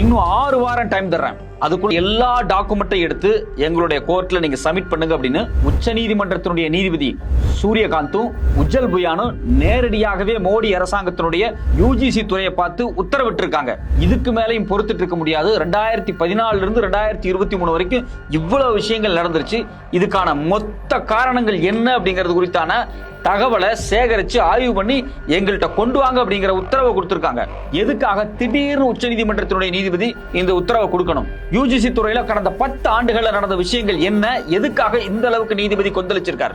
இன்னும் ஆறு வாரம் டைம் தர்றேன். அதுக்குள்ள எல்லா டாக்குமெண்ட்டையும் எடுத்து எங்களுடைய கோர்ட்ல நீங்க சப்மிட் பண்ணுங்க அப்படின்னு உச்ச நீதிமன்றத்தினுடைய நீதிபதி சூரியகாந்தும் உஜ்ஜல் புயானும் நேரடியாகவே மோடி அரசாங்கத்தினுடைய யூஜிசி துறையை பார்த்து உத்தரவிட்டிருக்காங்க. இதுக்கு மேலையும் பொறுத்துட்டு இருக்க முடியாது. ரெண்டாயிரத்தி பதினாலுல இருந்து ரெண்டாயிரத்தி இருபத்தி மூணு வரைக்கும் இவ்வளவு விஷயங்கள் நடந்துருச்சு. இதுக்கான மொத்த காரணங்கள் என்ன அப்படிங்கிறது குறித்தான தகவலை சேகரிச்சு ஆய்வு பண்ணி எங்கள்கிட்ட கொண்டு வாங்க அப்படிங்கிற உத்தரவை கொடுத்துருக்காங்க. எதுக்காக திடீர்னு உச்சநீதிமன்றத்தினுடைய நீதிபதி இந்த உத்தரவை கொடுக்கணும்? யூஜிசி துறையில கடந்த பத்து ஆண்டுகள்ல நடந்த விஷயங்கள் என்ன? எதுக்காக இந்த அளவுக்கு நீதிபதி கொந்தளிச்சிருக்காரு?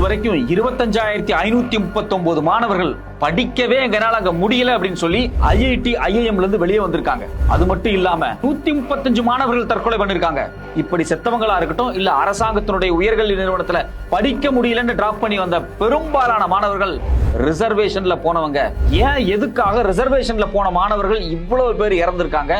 இதுவரைக்கும் இருபத்தஞ்சாயிரத்தி ஐநூத்தி முப்பத்தி ஒன்பது மாணவர்கள் படிக்கவே எங்கனால அங்க முடியல அப்படின்னு சொல்லி ஐஐடி ஐஐஎம்ல இருந்து வெளியே வந்திருக்காங்க. அது மட்டும் இல்லாம நூத்தி முப்பத்தஞ்சு மாணவர்கள் தற்கொலை பண்ணிருக்காங்க. இப்படி செத்தவங்களா இருக்கட்டும் இல்ல அரசாங்கத்தினுடைய உயர்கல்வி நிறுவனத்துல படிக்க முடியலன்னு டிராப் பண்ணி வந்த பெரும்பாலான மாணவர்கள் ரிசர்வேஷன்ல போனவங்க. ஏன் எதுக்காக ரிசர்வேஷன்ல போன மாணவர்கள் இவ்வளவு பேர் இறந்திருக்காங்க?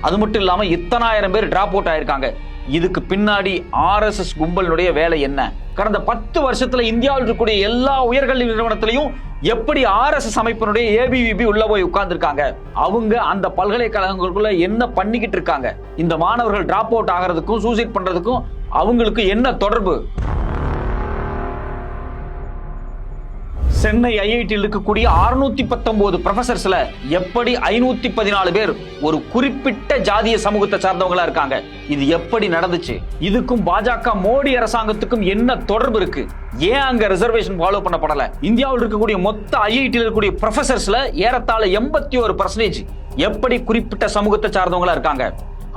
அது மட்டும் இல்லாம இத்தனாயிரம் பேர் டிராப் அவுட் ஆயிருக்காங்க. இதுக்கு பின்னாடி ஆர்எஸ்எஸ் கும்பலினுடைய வேலை என்ன? கடந்த பத்து வருஷத்துல இந்தியாவில் இருக்கக்கூடிய எல்லா உயர்கல்வி நிறுவனத்திலையும் எப்படி ஆர்எஸ்எஸ் அமைப்பினுடைய ஏபிவிபி உள்ள போய் உட்கார்ந்துருக்காங்க? அவங்க அந்த பல்கலைக்கழகங்களுக்குள்ள என்ன பண்ணிக்கிட்டு இருக்காங்க? இந்த மாணவர்கள் டிராப் அவுட் ஆகிறதுக்கும் சூசைட் பண்றதுக்கும் அவங்களுக்கு என்ன தொடர்பு? சென்னை ஐஐடியில் இருக்கக்கூடிய அறுநூத்தி பத்தொன்பது ப்ரொஃபசர்ஸ்ல எப்படி ஐநூத்தி பதினாலு பேர் ஒரு குறிப்பிட்ட ஜாதிய சமூகத்தை சார்ந்தவங்களா இருக்காங்க? இது எப்படி நடந்துச்சு? இதுக்கும் பாஜக மோடி அரசாங்கத்துக்கும் என்ன தொடர்பு இருக்கு? ஏன் அங்க ரிசர்வேஷன் ஃபாலோ பண்ணப்படல? இந்தியாவில் இருக்கக்கூடிய மொத்த ஐஐடியில் இருக்கக்கூடிய ப்ரொஃபசர்ஸ்ல ஏறத்தாழ எண்பத்தி ஒரு பர்சன்டேஜ் எப்படி குறிப்பிட்ட சமூகத்தை சார்ந்தவங்களா இருக்காங்க?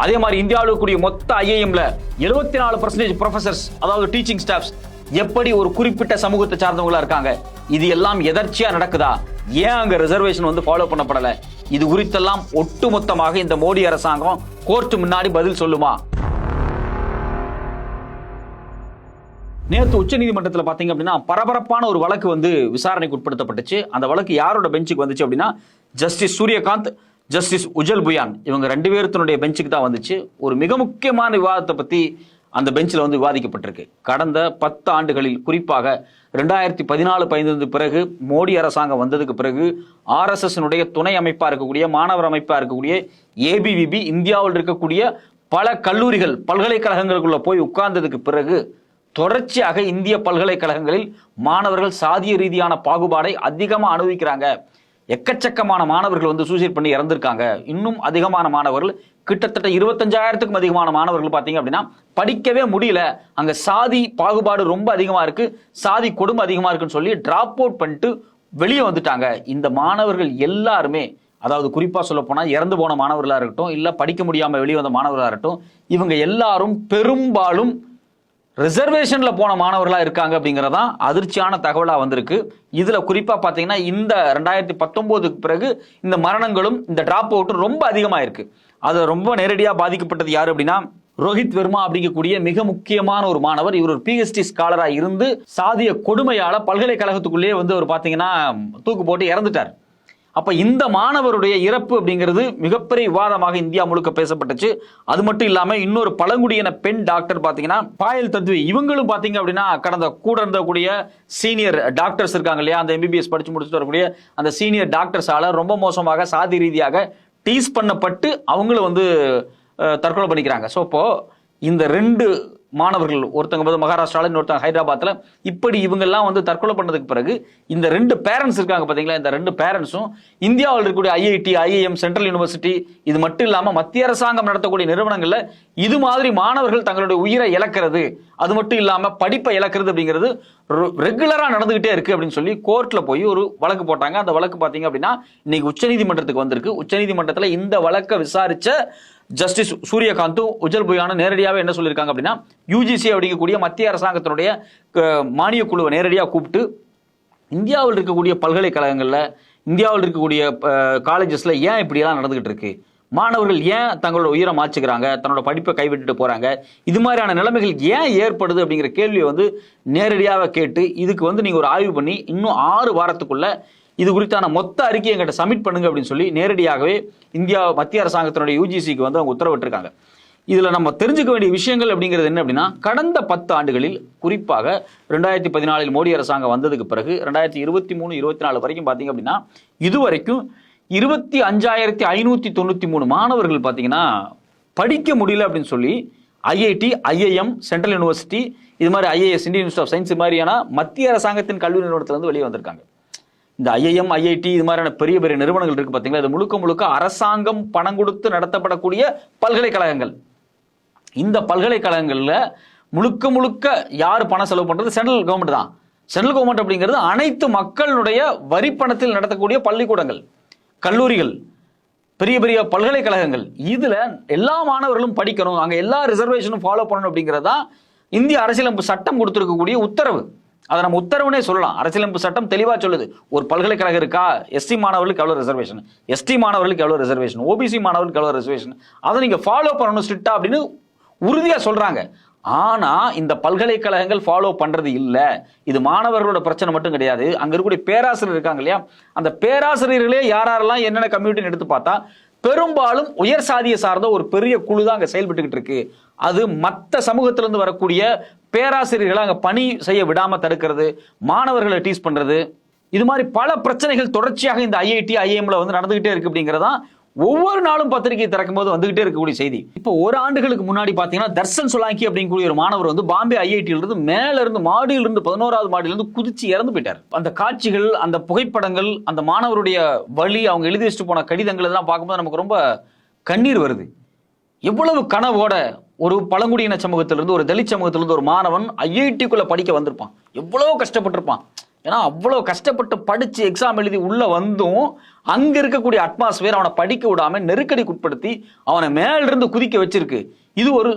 அதே மாதிரி இந்தியாவில் இருக்கக்கூடிய மொத்த ஐஏஎம்ல எழுபத்தி நாலு பர்சன்டேஜ் ப்ரொஃபசர்ஸ் அதாவது டீச்சிங் ஸ்டாஃப்ஸ் எப்படி ஒரு குறிப்பிட்ட சமூகத்தை சார்ந்தவங்களா இருக்காங்க? இது எல்லாம் எதர்ச்சியா நடக்குதா? ஏன் அங்க ரிசர்வேஷன் வந்து ஃபாலோ பண்ணப்படல? இது குறித்தெல்லாம் ஒட்டுமொத்தமாக இந்த மோடி அரசாங்கம் கோர்ட் முன்னாடி பதில் சொல்லுமா? நேற்று உச்ச நீதிமன்றத்தில் பார்த்தீங்க அப்படின்னா பரபரப்பான ஒரு வழக்கு வந்து விசாரணைக்கு உட்படுத்தப்பட்டுச்சு. அந்த வழக்கு யாரோட பெஞ்சுக்கு வந்துச்சு அப்படின்னா ஜஸ்டிஸ் சூரியகாந்த் ஜஸ்டிஸ் உஜல் புயான். இவங்க ரெண்டு பேர்த்தினுடைய பெஞ்சுக்கு தான் வந்துச்சு. ஒரு மிக முக்கியமான விவாதத்தை பற்றி அந்த பெஞ்சில் வந்து விவாதிக்கப்பட்டிருக்கு. கடந்த பத்து ஆண்டுகளில் குறிப்பாக ரெண்டாயிரத்தி பதினாலு பதினைந்து பிறகு மோடி அரசாங்கம் வந்ததுக்கு பிறகு ஆர்எஸ்எஸ்னுடைய துணை அமைப்பாக இருக்கக்கூடிய மாணவர் அமைப்பாக இருக்கக்கூடிய ஏபிவிபி இந்தியாவில் இருக்கக்கூடிய பல கல்லூரிகள் பல்கலைக்கழகங்களுக்குள்ள போய் உட்கார்ந்ததுக்கு பிறகு தொடர்ச்சியாக இந்திய பல்கலைக்கழகங்களில் மாணவர்கள் சாதிய ரீதியான பாகுபாடை அதிகமாக அனுபவிக்கிறாங்க. எக்கச்சக்கமான மாணவர்கள் வந்து சூசைட் பண்ணி இறந்திருக்காங்க. இன்னும் அதிகமான மாணவர்கள் கிட்டத்தட்ட இருபத்தஞ்சாயிரத்துக்கும் அதிகமான மாணவர்கள் பார்த்தீங்க அப்படின்னா படிக்கவே முடியல. அங்க சாதி பாகுபாடு ரொம்ப அதிகமா இருக்கு. சாதி கொடுமை அதிகமா இருக்குன்னு சொல்லி டிராப் அவுட் பண்ணிட்டு வெளியே வந்துட்டாங்க. இந்த மாணவர்கள் எல்லாருமே அதாவது குறிப்பாக சொல்ல போனால் இறந்து போன மாணவர்களாக இருக்கட்டும் இல்லை படிக்க முடியாமல் வெளியே வந்த மாணவர்களாக இருக்கட்டும் இவங்க எல்லாரும் பெரும்பாலும் ரிசர்வேஷனில் போன மாணவர்களாக இருக்காங்க அப்படிங்கிறதான் அதிர்ச்சியான தகவலாக வந்திருக்கு. இதில் குறிப்பாக பார்த்தீங்கன்னா இந்த ரெண்டாயிரத்தி பத்தொம்போதுக்கு பிறகு இந்த மரணங்களும் இந்த ட்ராப் அவுட்டும் ரொம்ப அதிகமாக இருக்குது அது ரொம்ப நேரடியாக பாதிக்கப்பட்டது யார் அப்படின்னா ரோஹித் வெர்மா அப்படிங்கக்கூடிய மிக முக்கியமான ஒரு மாணவர். இவர் ஒரு பிஹெச்டி ஸ்காலராக இருந்து சாதிய கொடுமையால பல்கலைக்கழகத்துக்குள்ளேயே வந்து அவர் பார்த்தீங்கன்னா தூக்கு போட்டு இறந்துட்டார். அப்போ இந்த மாணவருடைய இறப்பு அப்படிங்கிறது மிகப்பெரிய விவாதமாக இந்தியா முழுக்க பேசப்பட்டுச்சு. அது மட்டும் இல்லாமல் இன்னொரு பழங்குடியின பெண் டாக்டர் பார்த்தீங்கன்னா பாயல் தத்வி. இவங்களும் பார்த்தீங்க அப்படின்னா கடந்த கூட இருந்தக்கூடிய சீனியர் டாக்டர்ஸ் இருக்காங்க இல்லையா? அந்த எம்பிபிஎஸ் படித்து முடிச்சுட்டு வரக்கூடிய அந்த சீனியர் டாக்டர்ஸால் ரொம்ப மோசமாக சாதி ரீதியாக டீஸ் பண்ணப்பட்டு அவங்களும் வந்து தற்கொலை பண்ணிக்கிறாங்க. ஸோ இப்போ இந்த ரெண்டு மாணவர்கள் ஒருத்தங்க வந்து மகாராஷ்டிராவில் இன்னொருத்தங்க ஹைதராபாத்தில் இப்படி இவங்கெல்லாம் வந்து தற்கொலை பண்ணதுக்கு பிறகு இந்த ரெண்டு பேரண்ட்ஸ் இருக்காங்க பார்த்தீங்களா இந்த ரெண்டு பேரண்ட்ஸும் இந்தியாவில் இருக்கக்கூடிய ஐஐடி ஐஐஎம் சென்ட்ரல் யூனிவர்சிட்டி இது மட்டும் இல்லாமல் மத்திய அரசாங்கம் நடத்தக்கூடிய நிறுவனங்களில் இது மாதிரி மாணவர்கள் தங்களுடைய உயிரை இழக்கிறது அது மட்டும் இல்லாமல் படிப்பை இழக்கிறது அப்படிங்கிறது ரெகுலராக நடந்துகிட்டே இருக்கு அப்படின்னு சொல்லி கோர்ட்டில் போய் ஒரு வழக்கு போட்டாங்க. அந்த வழக்கு பார்த்தீங்க அப்படின்னா இன்னைக்கு உச்சநீதிமன்றத்துக்கு வந்திருக்கு. உச்சநீதிமன்றத்தில் இந்த வழக்கை விசாரிச்ச ஜஸ்டிஸ் சூரியகாந்தும் உஜல் புயானும் நேரடியாகவே என்ன சொல்லியிருக்காங்க அப்படின்னா யூஜிசி அப்படிங்கக்கூடிய மத்திய அரசாங்கத்தினுடைய மானிய மானியக் குழுவை நேரடியாக கூப்பிட்டு இந்தியாவில் இருக்கக்கூடிய பல்கலைக்கழகங்களில் இந்தியாவில் இருக்கக்கூடிய காலேஜஸில் ஏன் இப்படியெல்லாம் நடந்துகிட்டு இருக்கு மாணவர்கள் ஏன் தங்களோட உயிரை மாச்சுக்கிறாங்க? தன்னோட படிப்பை கைவிட்டுட்டு போகிறாங்க இது மாதிரியான நிலைமைகள் ஏன் ஏற்படுது அப்படிங்கிற கேள்வியை வந்து நேரடியாக கேட்டு இதுக்கு வந்து நீங்கள் ஒரு ஆய்வு பண்ணி இன்னும் ஆறு வாரத்துக்குள்ளே இது குறித்தான மொத்த அறிக்கையை எங்கிட்ட சப்மிட் பண்ணுங்க அப்படின்னு சொல்லி நேரடியாகவே இந்தியா மத்திய அரசாங்கத்தினுடைய யூஜிசிக்கு வந்து அவங்க உத்தரவிட்டிருக்காங்க. இதில் நம்ம தெரிஞ்சுக்க வேண்டிய விஷயங்கள் அப்படிங்கிறது என்ன அப்படின்னா கடந்த பத்து ஆண்டுகளில் குறிப்பாக ரெண்டாயிரத்தி பதினாலில் மோடி அரசாங்கம் வந்ததுக்கு பிறகு ரெண்டாயிரத்தி இருபத்தி மூணு இருபத்தி நாலு வரைக்கும் பார்த்தீங்க அப்படின்னா இதுவரைக்கும் இருபத்தி அஞ்சாயிரத்தி ஐநூற்றி தொண்ணூற்றி மூணு மாணவர்கள் பார்த்தீங்கன்னா படிக்க முடியல அப்படின்னு சொல்லி ஐஐடி ஐஐஎம் சென்ட்ரல் யூனிவர்சிட்டி இது மாதிரி IAS Indian institute of science மாதிரியான மத்திய அரசாங்கத்தின் கல்வி நிறுவனத்திலிருந்து வெளியே வந்திருக்காங்க. இந்த ஐஐஎம் ஐஐடி இது மாதிரியான பெரிய பெரிய நிறுவனங்கள் இருக்கு பார்த்தீங்களா இது முழுக்க முழுக்க அரசாங்கம் பணம் கொடுத்து நடத்தப்படக்கூடிய பல்கலைக்கழகங்கள். இந்த பல்கலைக்கழகங்களில் முழுக்க முழுக்க யார் பணம் செலவு பண்ணுறது சென்ட்ரல் கவர்மெண்ட் தான். சென்ட்ரல் கவர்மெண்ட் அப்படிங்கிறது அனைத்து மக்களுடைய வரி பணத்தில் நடத்தக்கூடிய பள்ளிக்கூடங்கள் கல்லூரிகள் பெரிய பெரிய பல்கலைக்கழகங்கள். இதில் எல்லா மாணவர்களும் படிக்கணும். அங்கே எல்லா ரிசர்வேஷனும் ஃபாலோ பண்ணணும் அப்படிங்கிறதா இந்திய அரசியலமைப்பு சட்டம் கொடுத்துருக்கக்கூடிய உத்தரவு. அதை நம்ம உத்தரவுனே சொல்லலாம். அரசியலமைப்பு சட்டம் தெளிவா சொல்லுது. ஒரு பல்கலைக்கழகம் இருக்கா? எஸ்டி மாணவர்களுக்கு எவ்வளவு ரிசர்வேஷன் எஸ்டி மாணவர்களுக்கு எவ்வளவு ரிசர்வேஷன் ஓபிசி மாணவர்களுக்கு எவ்வளவு ரிசர்வேஷன் அதை நீங்க ஃபாலோ பண்ணணும் ஸ்ட்ரிக்டா அப்படின்னு உறுதியா சொல்றாங்க. ஆனா இந்த பல்கலைக்கழகங்கள் ஃபாலோ பண்றது இல்ல. இது மாணவர்களோட பிரச்சனை மட்டும் கிடையாது. அங்க இருக்கக்கூடிய பேராசிரியர் இருக்காங்க இல்லையா? அந்த பேராசிரியர்களே யாரெல்லாம் என்னென்ன கம்யூனிட்டின்னு எடுத்து பார்த்தா பெரும்பாலும் உயர் சாதியை சார்ந்த ஒரு பெரிய குழு தான் அங்க செயல்பட்டுக்கிட்டு இருக்கு. அது மற்ற சமூகத்திலிருந்து வரக்கூடிய பேராசிரியர்களை அங்க பணி செய்ய விடாம தடுக்கிறது மாணவர்களை டீஸ் பண்றது. இது மாதிரி பல பிரச்சனைகள் தொடர்ச்சியாக இந்த ஐஐடி ஐஎம்ல வந்து நடந்துகிட்டே இருக்கு அப்படிங்கிறதான் ஒவ்வொரு நாளும் பத்திரிகை திறக்கும் போது வந்துகிட்டே இருக்கக்கூடிய செய்தி. இப்போ ஒரு ஆண்டுகளுக்கு முன்னாடி பாத்தீங்கன்னா தர்சன் சொலாங்கி அப்படிங்கக்கூடிய ஒரு மாணவர் வந்து பாம்பே ஐஐடியில இருந்து மேல இருந்து மாடியில இருந்து பதினோராவது மாடியில இருந்து குதிச்சு இறந்து போயிட்டார். அந்த காட்சிகள் அந்த புகைப்படங்கள் அந்த மாணவருடைய வழி அவங்க எழுதி வச்சுட்டு போன கடிதங்கள் இதெல்லாம் பார்க்கும்போது நமக்கு ரொம்ப கண்ணீர் வருது. எவ்வளவு கனவோட ஒரு பழங்குடியின சமூகத்திலிருந்து ஒரு தலித் சமூகத்திலிருந்து ஒரு மாணவன் ஐஐடிக்குள்ள படிக்க வந்திருப்பான். எவ்வளவு கஷ்டப்பட்டிருப்பான். ஏன்னா அவ்வளோ கஷ்டப்பட்டு படித்து எக்ஸாம் எழுதி உள்ளே வந்தும் அங்கே இருக்கக்கூடிய அட்மாஸ்பியர் அவனை படிக்க விடாமல் நெருக்கடிக்கு உட்படுத்தி அவனை மேலிருந்து குதிக்க வச்சிருக்கு. இது ஒரு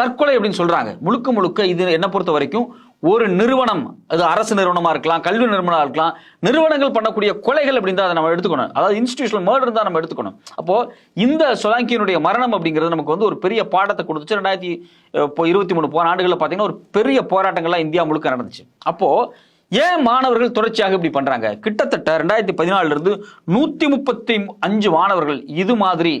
தற்கொலை அப்படின்னு சொல்கிறாங்க முழுக்க முழுக்க இது என்ன பொறுத்த வரைக்கும் ஒரு நிறுவனம் அது அரசு நிறுவனமாக இருக்கலாம் கல்வி நிறுவனமாக இருக்கலாம் நிறுவனங்கள் பண்ணக்கூடிய கொலைகள் அப்படின்னு தான் அதை நம்ம எடுத்துக்கணும். அதாவது இன்ஸ்டிடியூஷனல் மர்டர் தான் நம்ம எடுத்துக்கணும். அப்போது இந்த சொலாங்கியினுடைய மரணம் அப்படிங்கிறது நமக்கு வந்து ஒரு பெரிய பாடத்தை கொடுத்துச்சு. ரெண்டாயிரத்தி இப்போ இருபத்தி மூணு போன ஆண்டுகளில் பார்த்தீங்கன்னா ஒரு பெரிய போராட்டங்கள்லாம் இந்தியா முழுக்க நடந்துச்சு. அப்போது ஏன் மாணவர்கள் தொடர்ச்சியாக இப்படி பண்றாங்க? கிட்டத்தட்ட ரெண்டாயிரத்தி பதினாலுல இருந்து நூத்தி முப்பத்தி அஞ்சு மாணவர்கள் இது மாதிரி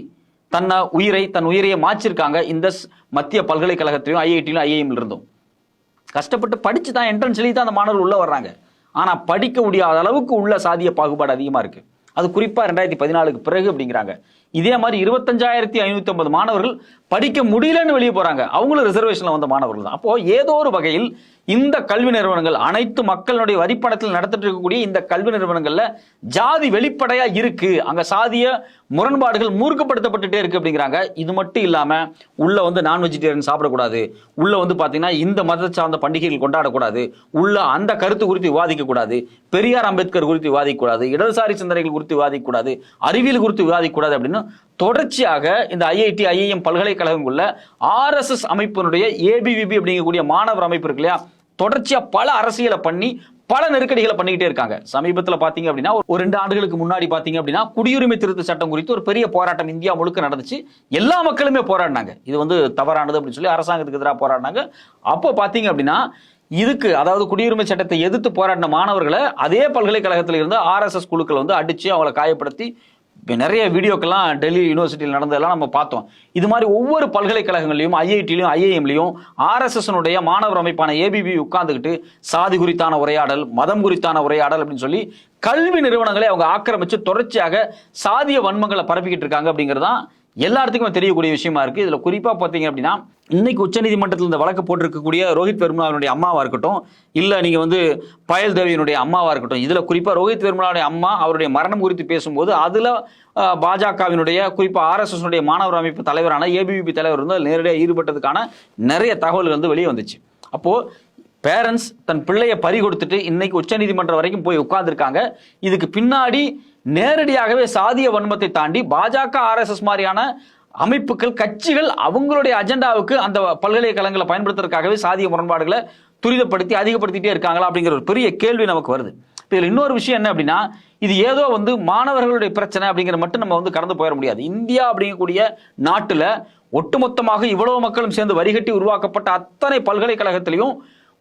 தன்னை உயிரை தன் உயிரையை மாச்சிருக்காங்க இந்த ஸ்- மத்திய பல்கலைக்கழகத்திலையும் ஐஐடியிலும் ஐஐஎம்ல இருந்தும் கஷ்டப்பட்டு படிச்சு தான் என்ட்ரன்ஸ் எழுதி தான் அந்த மாணவர்கள் உள்ள வர்றாங்க. ஆனா படிக்க முடியாத அளவுக்கு உள்ள சாதிய பாகுபாடு அதிகமா இருக்கு. அது குறிப்பா ரெண்டாயிரத்தி பதினாலுக்கு பிறகு அப்படிங்கிறாங்க. இதே மாதிரி இருபத்தஞ்சாயிரத்தி ஐநூத்தி ஐம்பது மாணவர்கள் படிக்க முடியலன்னு வெளியே போறாங்க. அவங்களும் ரிசர்வேஷன்ல வந்த மாணவர்கள் தான். அப்போ ஏதோ ஒரு வகையில் இந்த கல்வி நிறுவனங்கள் அனைத்து மக்களுடைய வரிப்பணத்தில் நடத்திட்டு இருக்கக்கூடிய இந்த கல்வி நிறுவனங்கள்ல ஜாதி வெளிப்படையா இருக்கு. அங்க சாதிய முரண்பாடுகள் மூர்க்கப்படுத்தப்பட்டுட்டே இருக்கு அப்படிங்கிறாங்க. இது மட்டும் இல்லாம உள்ள வந்து நான் வெஜிடேரியன் சாப்பிடக்கூடாது. உள்ள வந்து பாத்தீங்கன்னா இந்த மதத்தை சார்ந்த பண்டிகைகள் கொண்டாடக்கூடாது. உள்ள அந்த கருத்து குறித்து விவாதிக்க கூடாது பெரியார் அம்பேத்கர் குறித்து விவாதிக்கக்கூடாது. இடதுசாரி சிந்தனைகள் குறித்து விவாதிக்கூடாது அறிவியல் குறித்து விவாதிக்கக்கூடாது அப்படின்னு தொடர்ச்சியாக இந்த ஐஐடி ஐஐஎம் பல்கலைக்கழகங்குள்ள ஆர்எஸ்எஸ் அமைப்பினுடைய ஏபிவிபி அப்படிங்கக்கூடிய மாணவர் அமைப்பு இருக்கு இல்லையா? தொடர்ச்சியா பல அரசியலை பண்ணி பல நெருக்கடிகளை பண்ணிக்கிட்டே இருக்காங்க. சமீபத்தில் பார்த்தீங்க அப்படின்னா ஒரு ரெண்டு ஆண்டுகளுக்கு முன்னாடி பார்த்தீங்க அப்படின்னா குடியுரிமை திருத்த சட்டம் குறித்து ஒரு பெரிய போராட்டம் இந்தியா முழுக்க நடந்துச்சு. எல்லா மக்களுமே போராடினாங்க. இது வந்து தவறானது அப்படின்னு சொல்லி அரசாங்கத்துக்கு எதிராக போராடினாங்க. அப்போ பார்த்தீங்க அப்படின்னா இதுக்கு அதாவது குடியுரிமை சட்டத்தை எதிர்த்து போராடின மாணவர்களை அதே பல்கலைக்கழகத்தில் இருந்து ஆர்எஸ்எஸ் குழுக்கள் வந்து அடித்து அவங்களை காயப்படுத்தி நிறைய வீடியோக்கெல்லாம் டெல்லி யூனிவர்சிட்டியில் நடந்ததெல்லாம் நம்ம பார்த்தோம். இது மாதிரி ஒவ்வொரு பல்கலைக்கழகங்களையும் ஐஐடிலையும் ஐஐஎம்லையும் ஆர்எஸ்எஸ்னுடைய மாணவர் அமைப்பான ஏபிபி உட்கார்ந்துக்கிட்டு சாதி குறித்தான உரையாடல் மதம் குறித்தான உரையாடல் அப்படின்னு சொல்லி கல்வி நிறுவனங்களை அவங்க ஆக்கிரமித்து தொடர்ச்சியாக சாதிய வன்மங்களை பரப்பிக்கிட்டு இருக்காங்க அப்படிங்கிறதான் எல்லாத்துக்குமே தெரியக்கூடிய விஷயமா இருக்கு. இதுல குறிப்பா பாத்தீங்க அப்படின்னா இன்னைக்கு உச்சநீதிமன்றத்தில் இந்த வழக்கு போட்டிருக்கக்கூடிய ரோஹித் வெர்முலாவினுடைய அம்மாவா இருக்கட்டும் இல்ல நீங்க வந்து பயல் தேவியினுடைய அம்மாவா இருக்கட்டும் இதுல குறிப்பா ரோஹித் வெர்முலாவுடைய அம்மா அவருடைய மரணம் குறித்து பேசும்போது அதுல பாஜகவினுடைய குறிப்பா ஆர்எஸ்எஸ்னுடைய மாணவர் அமைப்பு தலைவரான ஏபிவிபி தலைவர் வந்து நேரடியாக ஈடுபட்டதுக்கான நிறைய தகவல்கள் வந்து வெளியே வந்துச்சு. அப்போது பேரண்ட்ஸ் தன் பிள்ளையை பறி கொடுத்துட்டு இன்னைக்கு உச்சநீதிமன்றம் வரைக்கும் போய் உட்கார்ந்துருக்காங்க. இதுக்கு பின்னாடி நேரடியாகவே சாதிய வன்மத்தை தாண்டி பாஜக ஆர்எஸ்எஸ் மாதிரியான அமைப்புகள் கட்சிகள் அவங்களுடைய அஜெண்டாவுக்கு அந்த பல்கலைக்கழகங்களை பயன்படுத்துறதுக்காகவே சாதிய முரண்பாடுகளை துரிதப்படுத்தி அதிகப்படுத்திட்டே இருக்காங்களா அப்படிங்கிற ஒரு பெரிய கேள்வி நமக்கு வருது. இதில் இன்னொரு விஷயம் என்ன அப்படின்னா இது ஏதோ வந்து மாணவர்களுடைய பிரச்சனை அப்படிங்கிற மட்டும் நம்ம வந்து கடந்து போயிட முடியாது. இந்தியா அப்படிங்கக்கூடிய நாட்டில் ஒட்டுமொத்தமாக இவ்வளவு மக்களும் சேர்ந்து வரிகட்டி உருவாக்கப்பட்ட அத்தனை பல்கலைக்கழகத்திலையும்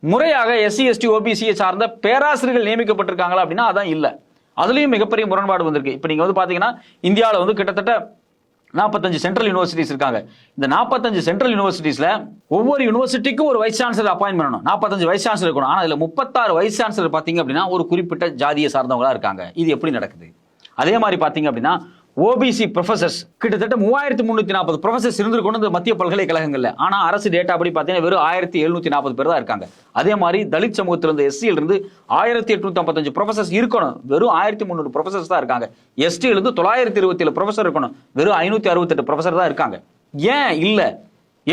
முறையாக எஸ்சி எஸ்டி ஓபிசியை சார்ந்த பேராசிரியர்கள் நியமிக்கப்பட்டிருக்காங்களா அப்படின்னா அதான் இல்லை. அதுலயும் மிகப்பெரிய முரண்பாடு வந்திருக்கு. இப்போ நீங்க வந்து பார்த்தீங்கன்னா இந்தியாவில் வந்து கிட்டத்தட்ட நாற்பத்தஞ்சு சென்ட்ரல் யூனிவர்சிட்டிஸ் இருக்காங்க. இந்த நாற்பத்தஞ்சு சென்ட்ரல் யூனிவர்சிட்டிஸில் ஒவ்வொரு யூனிவர்சிட்டிக்கும் ஒரு வைஸ் சான்சலர் அப்பாயின் பண்ணணும். நாற்பத்தஞ்சு வைஸ் சான்சலர் இருக்கணும். ஆனால் இதில் முப்பத்தாறு வைஸ் சான்சலர் பார்த்தீங்க அப்படின்னா ஒரு குறிப்பிட்ட ஜாதியை சார்ந்தவங்களா இருக்காங்க. இது எப்படி நடக்குது? அதே மாதிரி பார்த்தீங்க அப்படின்னா ஓபிசி ப்ரொஃபசர்ஸ் கிட்டத்தட்ட மூவாயிரத்தி முந்நூற்றி நாற்பது ப்ரொஃபசர்ஸ் இருந்திருக்கணும் இந்த மத்திய பல்கலைக்கழகங்கள்ல. ஆனால் அரசு டேட்டா படி பார்த்தீங்கன்னா வெறும் ஆயிரத்தி எழுநூற்றி நாற்பது பேர் தான் இருக்காங்க. அதே மாதிரி தலித் சமூகத்திலிருந்து எஸ்சியிலிருந்து ஆயிரத்தி எட்நூத்தி ஐம்பத்தஞ்சு ப்ரொஃபசர்ஸ் இருக்கணும். வெறும் ஆயிரத்தி முந்நூறு ப்ரொஃபசர்ஸ் தான் இருக்காங்க. எஸ்டியிலிருந்து தொள்ளாயிரத்தி இருபத்தி ஏழு ப்ரொஃபசர் இருக்கணும். வெறும் ஐநூற்றி அறுபத்தெட்டு ப்ரொஃபசர் தான் இருக்காங்க. ஏன் இல்லை?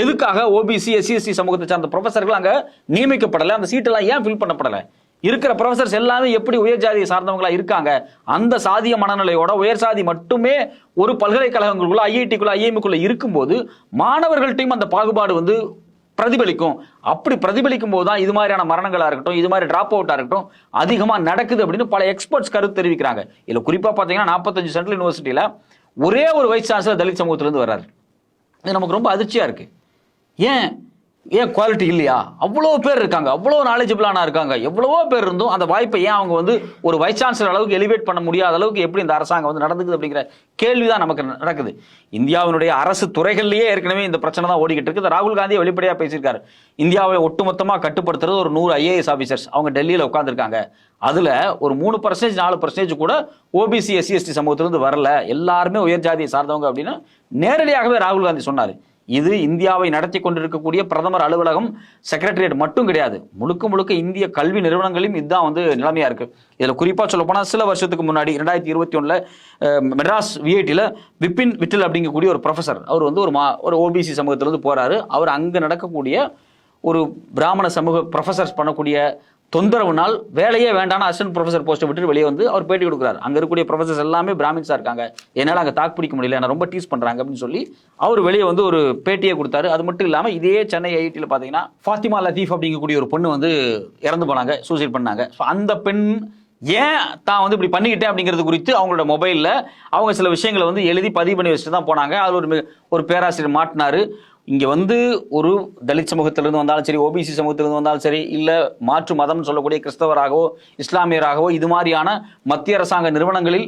எதுக்காக ஓபிசி எஸ்சி எஸ்டி சமூகத்தை சார்ந்த ப்ரொஃபசர்கள் அங்கே நியமிக்கப்படலை? அந்த சீட்டெல்லாம் ஏன் ஃபில் பண்ணப்படலை? இருக்கிற ப்ரொஃபசர்ஸ் எல்லாமே எப்படி உயர் ஜாதியை சார்ந்தவங்களா இருக்காங்க? அந்த சாதிய மனநிலையோட உயர் சாதி மட்டுமே ஒரு பல்கலைக்கழகங்களுக்குள்ள ஐஐடிக்குள்ள ஐஎம்குள்ள இருக்கும்போது மாணவர்கள்ட்டையும் அந்த பாகுபாடு வந்து பிரதிபலிக்கும். அப்படி பிரதிபலிக்கும் போது தான் இது மாதிரியான மரணங்களாக இருக்கட்டும் இது மாதிரி டிராப் அவுட்டாக இருக்கட்டும் அதிகமாக நடக்குது அப்படின்னு பல எக்ஸ்பர்ட்ஸ் கருத்து தெரிவிக்கிறாங்க. இதில் குறிப்பாக பார்த்தீங்கன்னா நாற்பத்தஞ்சு சென்ட்ரல் யூனிவர்சிட்டியில் ஒரே ஒரு வைஸ் சான்சலர் தலித் சமூகத்திலேருந்து வர்றாரு. இது நமக்கு ரொம்ப அதிர்ச்சியாக இருக்குது ஏன்? ஏன் குவாலிட்டி இல்லையா? அவ்வளோ பேர் இருக்காங்க. அவ்வளோ நாலேஜபிளானா இருக்காங்க. எவ்வளவோ பேர் இருந்தும் அந்த வாய்ப்பை ஏன் அவங்க வந்து ஒரு வைஸ் சான்சலர் அளவுக்கு எலிவேட் பண்ண முடியாத அளவுக்கு எப்படி இந்த அரசாங்கம் வந்து நடந்துக்குது அப்படிங்கிற கேள்வி தான் நமக்கு நடக்குது. இந்தியாவினுடைய அரசு துறைகள்லேயே ஏற்கனவே இந்த பிரச்சனை தான் ஓடிக்கிட்டு இருக்குது இந்த ராகுல் காந்தி வெளிப்படையாக பேசியிருக்காரு. இந்தியாவை ஒட்டுமொத்தமாக கட்டுப்படுத்துறது ஒரு நூறு ஐஏஎஸ் ஆஃபீஸர்ஸ் அவங்க டெல்லியில் உட்காந்துருக்காங்க அதில் ஒரு மூணு பர்சன்டேஜ் நாலு பர்சன்டேஜ் கூட ஓபிசி எஸ்சி எஸ்டி சமூகத்திலிருந்து வரல. எல்லாருமே உயர் ஜாதியை சார்ந்தவங்க அப்படின்னு நேரடியாகவே ராகுல் காந்தி சொன்னார். இது இந்தியாவை நடத்தி கொண்டிருக்கக்கூடிய பிரதமர் அலுவலகம் செக்ரட்டரியேட் மட்டும் கிடையாது. முழுக்க முழுக்க இந்திய கல்வி நிறுவனங்களையும் இதுதான் வந்து நிலைமையா இருக்கு. இதுல குறிப்பா சொல்ல போனால் சில வருஷத்துக்கு முன்னாடி ரெண்டாயிரத்தி இருபத்தி ஒண்ணுல மெட்ராஸ் விஐடியில் விபின் விட்டில் அப்படிங்கக்கூடிய ஒரு ப்ரொஃபசர் அவர் வந்து ஒரு மா ஒரு ஓபிசி சமூகத்திலிருந்து போறாரு. அவர் அங்கே நடக்கக்கூடிய ஒரு பிராமண சமூக ப்ரொஃபசர்ஸ் பண்ணக்கூடிய தொந்தரவுனால் வேலையே வேண்டாம் அசிஸ்டன்ட் ப்ரொஃபசர் போஸ்ட்டை விட்டு வெளியே வந்து அவர் பேட்டி கொடுக்குறாரு. அங்கே இருக்கக்கூடிய ப்ரொஃபசர்ஸ் எல்லாமே பிராமின்ஸாக இருக்காங்க. என்னால் அங்கே தாக்கு பிடிக்க முடியல. என்ன ரொம்ப டீஸ் பண்ணுறாங்க அப்படின்னு சொல்லி அவர் வெளியே வந்து ஒரு பேட்டியை கொடுத்தாரு. அது மட்டும் இல்லாமல் இதே சென்னை ஐஐடியில் பார்த்தீங்கன்னா ஃபாத்திமா லத்தீஃப் அப்படிங்கக்கூடிய ஒரு பொண்ணு வந்து இறந்து போனாங்க சூசைட் பண்ணாங்க. ஸோ அந்த பெண் ஏன் தான் வந்து இப்படி பண்ணிக்கிட்டேன் அப்படிங்கிறது குறித்து அவங்களோட மொபைலில் அவங்க சில விஷயங்களை வந்து எழுதி பதிவு பண்ணி வச்சுட்டு தான் போனாங்க. அது ஒரு ஒரு பேராசிரியர் மாட்டினார். இங்கே வந்து ஒரு தலித் சமூகத்திலிருந்து வந்தாலும் சரி ஓபிசி சமூகத்திலிருந்து வந்தாலும் சரி இல்லை மாற்று மதம்னு சொல்லக்கூடிய கிறிஸ்தவராகவோ இஸ்லாமியராகவோ இது மாதிரியான மத்திய அரசாங்க நிறுவனங்களில்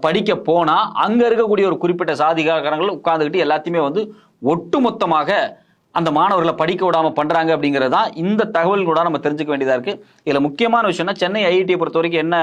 படிக்க போனால் அங்கே இருக்கக்கூடிய ஒரு குறிப்பிட்ட சாதிகாரங்கள் உட்கார்ந்துக்கிட்டு எல்லாத்தையுமே வந்து ஒட்டுமொத்தமாக அந்த மாணவர்களை படிக்க விடாமல் பண்ணுறாங்க அப்படிங்கிறது தான் இந்த தகவல் கூட நம்ம தெரிஞ்சுக்க வேண்டியதாக இருக்குது இதில் முக்கியமான விஷயம்னா சென்னை ஐஐடியை பொறுத்த வரைக்கும் என்ன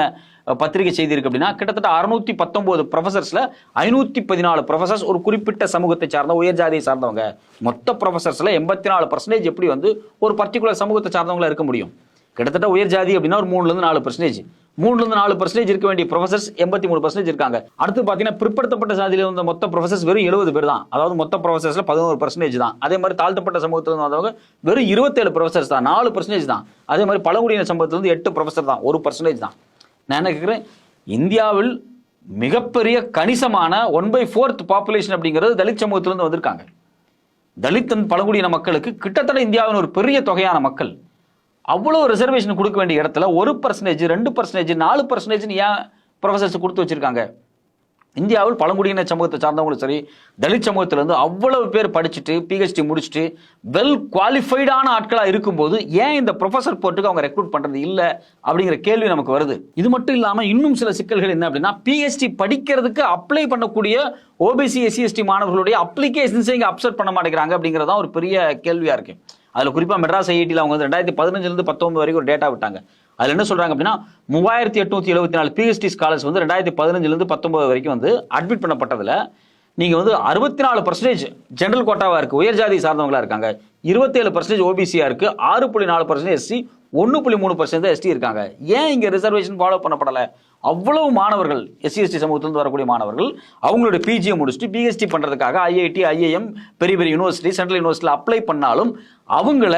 பத்திரிகை செய்தி இருக்குது அப்படின்னா கிட்டத்தட்ட அறுநூத்தி பத்தொம்போது ப்ரொஃபசர்ஸில் ஐநூற்றி பதினாலு ப்ரொஃபசர்ஸ் ஒரு குறிப்பிட்ட சமூகத்தை சார்ந்த உயர் ஜாதியை சார்ந்தவங்க. மொத்த ப்ரொஃபசர்ஸில் எண்பத்தி நாலு பர்சன்டேஜ் எப்படி வந்து ஒரு பர்டிகுலர் சமூகத்தை சார்ந்தவங்களாக இருக்க முடியும்? கிட்டத்தட்ட உயர் ஜாதி அப்படின்னா ஒரு மூணுலேருந்து நாலு பர்சன்டேஜ் மூணுலேருந்து நாலு பர்சன்டேஜ் இருக்க வேண்டிய ப்ரொஃபசர்ஸ் எண்பத்தி மூணு பர்சன்டேஜ் இருக்காங்க. அடுத்து பார்த்தீங்கன்னா பிற்படுத்தப்பட்ட சாதியில வந்த மொத்த ப்ரொஃபசர்ஸ் வெறும் எழுபது பேர் தான். அதாவது மொத்த ப்ரொஃபசர்ஸில் பதினோரு பர்சன்டேஜ் தான். அதே மாதிரி தாழ்த்தப்பட்ட சமூகத்தில் வந்தவங்க வெறும் இருபத்தேழு ப்ரொஃபசர்ஸ் தான். நாலு பர்சன்டேஜ் தான். அதே மாதிரி பழங்குடியின சமூகத்தில் வந்து எட்டு ப்ரொஃபசர் தான். ஒரு பர்சன்டேஜ் தான். நான் என்ன கேட்குறேன் இந்தியாவில் மிகப்பெரிய கணிசமான ஒன் பை ஃபோர்த் பாப்புலேஷன் அப்படிங்கிறது தலித் சமூகத்திலிருந்து வந்திருக்காங்க. தலித் பழங்குடியின மக்களுக்கு கிட்டத்தட்ட இந்தியாவின் ஒரு பெரிய தொகையான மக்கள். அவ்வளோ ரிசர்வேஷன் கொடுக்க வேண்டிய இடத்துல ஒரு பர்சன்டேஜ் ரெண்டு பர்சன்டேஜ் நாலு பர்சன்டேஜ்னு ஏன் ப்ரொஃபசர்ஸ் கொடுத்து வச்சிருக்காங்க? இந்தியாவில் பழங்குடியின சமூகத்தை சார்ந்தவங்களும் சரி தலித் சமூகத்திலேருந்து அவ்வளவு பேர் படிச்சுட்டு பிஹெச்டி முடிச்சுட்டு வெல் குவாலிஃபைடான ஆட்களாக இருக்கும்போது ஏன் இந்த ப்ரொஃபசர் போர்ட்டுக்கு அவங்க ரெக்ரூட் பண்ணுறது இல்லை அப்படிங்கிற கேள்வி நமக்கு வருது. இது மட்டும் இல்லாமல் இன்னும் சில சிக்கல்கள் என்ன அப்படின்னா பிஹெச்டி படிக்கிறதுக்கு அப்ளை பண்ணக்கூடிய ஓபிசி எஸ்சிஎஸ்டி மாணவர்களுடைய அப்ளிகேஷன்ஸை இங்கே அப்செட் பண்ண மாட்டேங்கிறாங்க அப்படிங்கிறதான் ஒரு பெரிய கேள்வியாக இருக்குது அதில் குறிப்பாக மெட்ராஸ் ஐஐடியில் அவங்க வந்து ரெண்டாயிரத்தி பதினஞ்சுலேருந்து பத்தொம்பது வரைக்கும் ஒரு டேட்டா விட்டாங்க. அதில் என்ன சொல்கிறாங்க அப்படின்னா மூவாயிரத்தி எட்நூத்தி எழுபத்தி நாலு பிஹெச்டி ஸ்காலர்ஸ் வந்து ரெண்டாயிரத்தி பதினஞ்சுலேருந்து பத்தொம்பது வரைக்கும் வந்து அட்மிட் பண்ணப்பட்டதில் நீங்கள் வந்து அறுபத்தி நாலு பர்சன்டேஜ் ஜென்ரல் கோட்டாவாக இருக்குது உயர் ஜாதி சார்ந்தவங்களா இருக்காங்க. இருபத்தேழு பர்சன்டேஜ் ஓபிசியாக இருக்குது ஆறு புள்ளி நாலு பர்சன்டேஜ் எஸ்சி ஒன்று புள்ளி மூணு பர்சன்ட் எஸ்டி இருக்காங்க. ஏன் இங்கே ரிசர்வேஷன் ஃபாலோ பண்ணப்படலை? அவ்வளவு மாணவர்கள் எஸ்சி எஸ்டி சமூகத்திலிருந்து வரக்கூடிய மாணவர்கள் அவங்களுடைய பிஜியை முடிச்சுட்டு பிஹெச்டி பண்ணுறதுக்காக ஐஐடி ஐஏஎம் பெரிய பெரிய யூனிவர்சிட்டி சென்ட்ரல் யூனிவர்சிட்டியில் அப்ளை பண்ணாலும் அவங்கள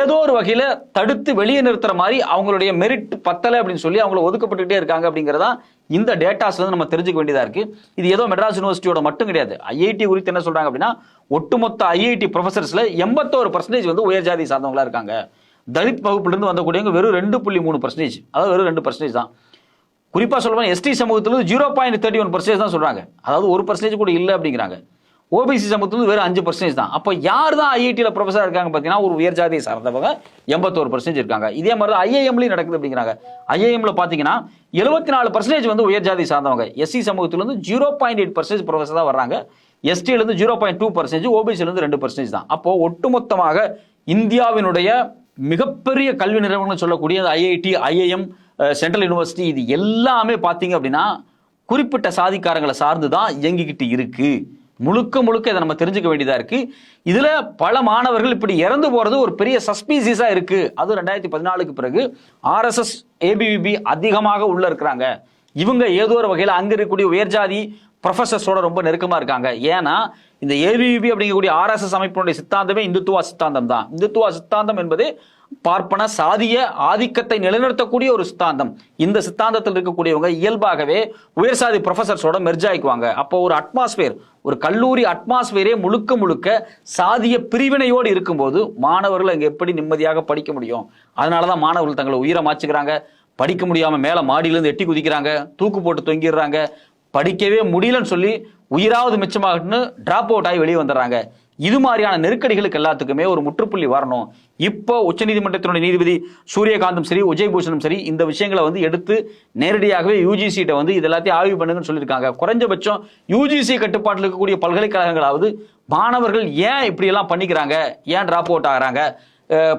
ஏதோ ஒரு வகையில் தடுத்து வெளியே நிறுத்துற மாதிரி அவங்களுடைய மெரிட் பத்தலை அப்படின்னு சொல்லி அவங்கள ஒதுக்கப்பட்டுக்கிட்டே இருக்காங்க அப்படிங்கிறதா இந்த டேட்டாஸ்லேருந்து நம்ம தெரிஞ்சுக்க வேண்டியதாக இருக்குது இது ஏதோ மெட்ராஸ் யூனிவர்சிட்டியோட மட்டும் கிடையாது. ஐஐடி குறித்து என்ன சொல்கிறாங்க அப்படின்னா ஒட்டுமொத்த ஐஐடி ப்ரொஃபஸர்ஸில் எண்பத்தோரு பர்சன்டேஜ் வந்து உயர் ஜாதி சார்ந்தவங்களா இருக்காங்க. தலித் வகுப்புலேருந்து வந்தக்கூடியவங்க வெறும் ரெண்டு புள்ளி மூணு பர்சன்டேஜ் அதாவது வெறும் ரெண்டு பர்சன்டேஜ் தான். குறிப்பாக சொல்ல எஸ்டி சமூகத்தில் zero point thirty one percentage தான் சொல்கிறாங்க அதாவது ஒரு பர்சன்டேஜ் கூட இல்லை அப்படிங்கிறாங்க. ஓபிசி சமூகத்துல வெறும் அஞ்சு பர்சன்டேஜ் தான். அப்போ யார் தான் ஐஐடியில் ப்ரொஃபஸர் இருக்காங்க பார்த்தீங்கன்னா ஒரு உயர் ஜாதியை சார்ந்தவங்க எண்பத்தோரு பர்சன்டேஜ் இருக்காங்க. இதே மாதிரி தான் ஐஏஎம்லேயும் நடக்குது அப்படிங்கிறாங்க. ஐஏஎம்ல பார்த்தீங்கன்னா எழுபத்தி நாலு பர்சன்டேஜ் வந்து உயர் ஜாதி சார்ந்தவங்க. SC சமூகத்துலேருந்து zero point eight percentage professor தான் வர்றாங்க. எஸ்டியிலேருந்து ஜீரோ பாயிண்ட் டூ பர்சன்டேஜ் ஓபிசிலேருந்து ரெண்டு பர்சன்டேஜ் தான். அப்போ ஒட்டுமொத்தமாக இந்தியாவினுடைய மிகப்பெரிய கல்வி நிறுவனம்னு சொல்லக்கூடிய ஐஐடி ஐஐஎம் சென்ட்ரல் யூனிவர்சிட்டி இது எல்லாமே பார்த்தீங்க அப்படின்னா குறிப்பிட்ட சாதிக்காரங்களை சார்ந்து தான் இயங்கிக்கிட்டு இருக்கு. முழுக்க முழுக்க இதை நம்ம தெரிஞ்சுக்க வேண்டியதா இருக்கு. இதுல பல மாணவர்கள் இப்படி இறந்து போறது ஒரு பெரிய சஸ்பீசியஸா இருக்கு. அது ரெண்டாயிரத்தி பதினாலுக்கு பிறகு ஆர்எஸ்எஸ் ஏபிவிபி அதிகமாக உள்ள இருக்கிறாங்க. இவங்க ஏதோ ஒரு வகையில் அங்க இருக்கக்கூடிய உயர்ஜாதி ப்ரொஃபசர்ஸோட ரொம்ப நெருக்கமா இருக்காங்க. ஏன்னா இந்த ஏபிவிபி அப்படிங்கக்கூடிய ஆர்எஸ்எஸ் அமைப்பினுடைய சித்தாந்தமே இந்துத்துவா சித்தாந்தம் தான். இந்துத்துவா சித்தாந்தம் என்பது பார்ப்பன சாதிய ஆதிக்கத்தை நிலைநிறுத்தக்கூடிய ஒரு சித்தாந்தம். இந்த சித்தாந்தத்தில் இருக்கக்கூடியவங்க இயல்பாகவே உயர் சாதி ப்ரொஃபசர்ஸோட மெர்ஜ் ஆயிக்குவாங்க. அப்போ ஒரு அட்மாஸ்பியர் ஒரு கல்லூரி அட்மாஸ்பியரே முழுக்க முழுக்க சாதிய பிரிவினையோடு இருக்கும்போது மாணவர்கள் அங்கே எப்படி நிம்மதியாக படிக்க முடியும்? அதனால தான் மாணவர்கள் தங்களை உயிரை மாச்சுக்கிறாங்க. படிக்க முடியாமல் மேலே மாடியிலேருந்து எட்டி குதிக்கிறாங்க. தூக்கு போட்டு தொங்கிடுறாங்க. படிக்கவே முடியலன்னு சொல்லி உயிராவது மிச்சமாகட்டுன்னு டிராப் அவுட் ஆகி வெளியே வந்துடுறாங்க. இது மாதிரியான நெருக்கடிகளுக்கு எல்லாத்துக்குமே ஒரு முற்றுப்புள்ளி வரணும். இப்போ உச்சநீதிமன்றத்தினுடைய நீதிபதி சூரியகாந்தும் சரி உஜயபூஷனும் சரி இந்த விஷயங்களை வந்து எடுத்து நேரடியாகவே யூஜிசிட்ட வந்து இது எல்லாத்தையும் ஆய்வு பண்ணுங்கன்னு சொல்லியிருக்காங்க. குறைஞ்சபட்சம் யூஜிசி கட்டுப்பாட்டில் இருக்கக்கூடிய பல்கலைக்கழகங்களாவது மாணவர்கள் ஏன் இப்படியெல்லாம் பண்ணிக்கிறாங்க? ஏன் டிராப் அவுட் ஆகுறாங்க?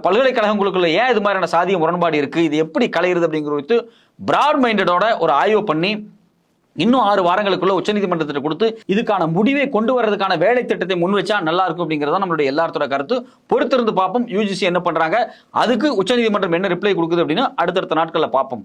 பல்கலைக்கழகங்களுக்குள்ள ஏன் இது மாதிரியான சாதிய முரண்பாடு இருக்கு? இது எப்படி கலையிறது அப்படிங்கிற குறித்து பிராட் மைண்டடோட ஒரு ஆய்வு பண்ணி இன்னும் ஆறு வாரங்களுக்குள்ள உச்சநீதிமன்றத்தில் கொடுத்து இதுக்கான முடிவை கொண்டு வர்றதுக்கான வேலை திட்டத்தை முன் வச்சா நல்லா இருக்கும் அப்படிங்கிறதா நம்மளுடைய எல்லாத்தோட கருத்து. பொறுத்திருந்து பார்ப்போம். யூஜிசி என்ன பண்றாங்க? அதுக்கு உச்சநீதிமன்றம் என்ன ரிப்ளை கொடுக்குது அப்படின்னு அடுத்தடுத்த நாட்களில் பார்ப்போம்.